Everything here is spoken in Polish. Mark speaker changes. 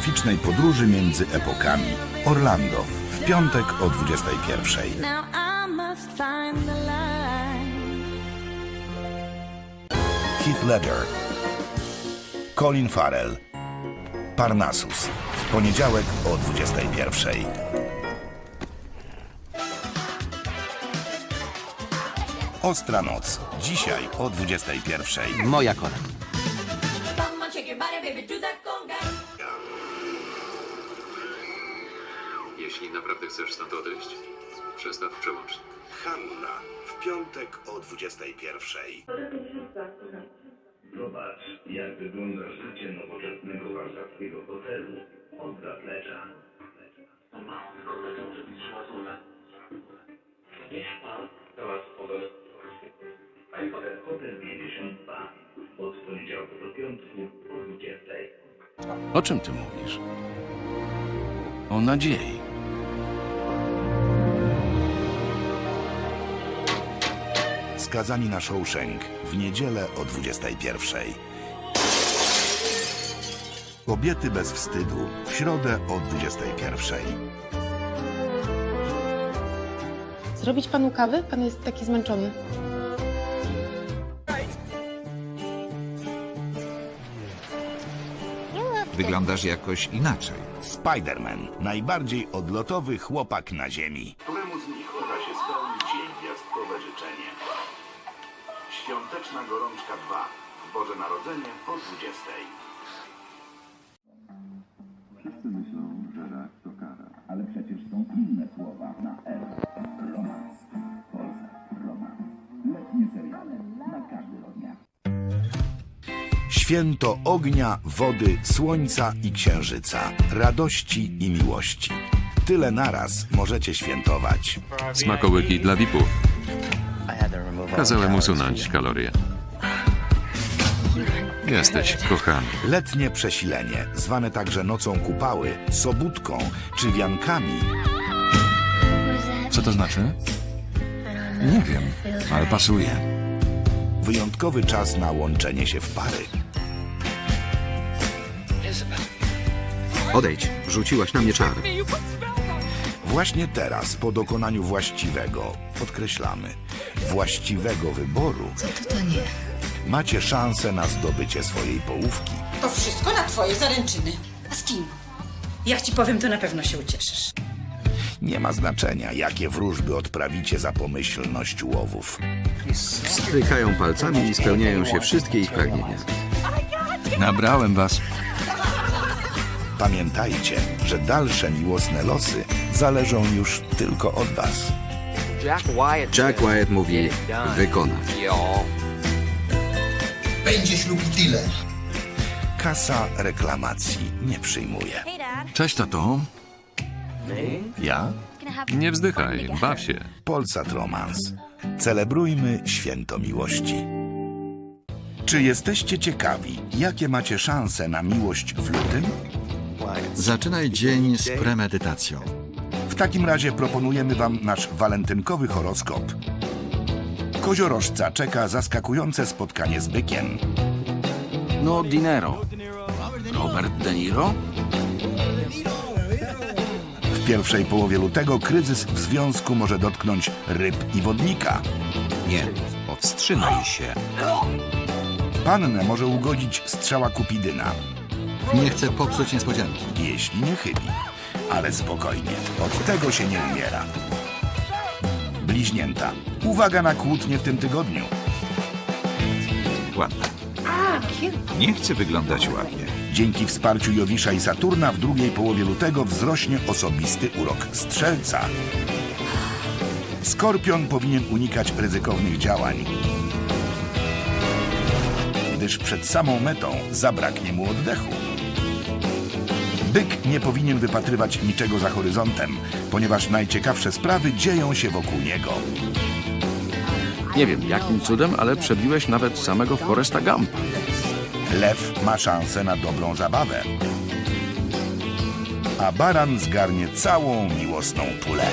Speaker 1: filozoficznej podróży między epokami. Orlando w piątek o 21.
Speaker 2: Now I must find the light.
Speaker 1: Heath Ledger, Colin Farrell, Parnassus w poniedziałek o 21. Ostra noc dzisiaj o 21.
Speaker 3: Moja kolej.
Speaker 4: Jeśli naprawdę chcesz stąd odejść, przestaw przełącznik.
Speaker 1: Hanna w piątek o 21.
Speaker 5: Zobacz, jak wygląda życie nowoczesnego warszawskiego hotelu od zaplecza. Hotel 52 od poniedziałku do piątku o 20.
Speaker 6: O czym ty mówisz? O nadziei.
Speaker 1: Skazani na Shawshank w niedzielę o 21. Kobiety bez wstydu w środę o 21.
Speaker 7: Zrobić panu kawę? Pan jest taki zmęczony.
Speaker 8: Wyglądasz jakoś inaczej.
Speaker 1: Spider-Man, najbardziej odlotowy chłopak na ziemi.
Speaker 5: Świąteczna gorączka 2 w Boże Narodzenie o 20. Wszyscy myślą, że rak to kara, ale przecież są inne słowa na R. Romans. Polsa. Romans. Letnie seriale na każdy rodzaj.
Speaker 1: Święto ognia, wody, słońca i księżyca, radości i miłości. Tyle naraz możecie świętować.
Speaker 4: Smakołyki dla VIP-ów. Kazałem usunąć kalorie. Jesteś kochany.
Speaker 1: Letnie przesilenie, zwane także nocą kupały, sobótką czy wiankami,
Speaker 6: Co to znaczy? Nie wiem, ale pasuje.
Speaker 1: wyjątkowy czas na łączenie się w pary.
Speaker 8: Odejdź, rzuciłaś na mnie czar.
Speaker 1: Właśnie teraz, po dokonaniu właściwego, podkreślamy, właściwego wyboru,
Speaker 9: Co to to nie?
Speaker 1: macie szansę na zdobycie swojej połówki.
Speaker 9: To wszystko na twoje zaręczyny. A z kim? Jak ci powiem, to na pewno się ucieszysz.
Speaker 1: Nie ma znaczenia, jakie wróżby odprawicie za pomyślność łowów.
Speaker 8: Strykają palcami i spełniają się wszystkie ich pragnienia.
Speaker 6: Nabrałem was.
Speaker 1: Pamiętajcie, że dalsze miłosne losy zależą już tylko od was.
Speaker 8: Jack Wyatt mówi wykonać.
Speaker 10: Będzie ślub i tyle.
Speaker 1: Kasa reklamacji nie przyjmuje.
Speaker 6: Cześć, tato. Ja?
Speaker 4: Nie wzdychaj, baw się.
Speaker 1: Polsat Romans. Celebrujmy święto miłości. Czy jesteście ciekawi, jakie macie szanse na miłość w lutym?
Speaker 3: Zaczynaj dzień z premedytacją.
Speaker 1: W takim razie proponujemy Wam nasz walentynkowy horoskop. Koziorożca czeka zaskakujące spotkanie z bykiem.
Speaker 6: No, Dinero. Robert De Niro?
Speaker 1: W pierwszej połowie lutego kryzys w związku może dotknąć ryb i wodnika.
Speaker 8: Nie, powstrzymaj się.
Speaker 1: Pannę może ugodzić strzała Kupidyna,
Speaker 3: Nie chcę popsuć niespodzianki.
Speaker 1: jeśli nie chybi. Ale spokojnie, od tego się nie umiera. Bliźnięta. Uwaga na kłótnie w tym tygodniu.
Speaker 8: Ładnie. Nie chcę wyglądać ładnie.
Speaker 1: Dzięki wsparciu Jowisza i Saturna w drugiej połowie lutego wzrośnie osobisty urok Strzelca. Skorpion powinien unikać ryzykownych działań, gdyż przed samą metą zabraknie mu oddechu. Byk nie powinien wypatrywać niczego za horyzontem, ponieważ najciekawsze sprawy dzieją się wokół niego.
Speaker 6: Nie wiem, jakim cudem, ale przebiłeś nawet samego Foresta Gumpa.
Speaker 1: Lew ma szansę na dobrą zabawę. A baran zgarnie całą miłosną pulę.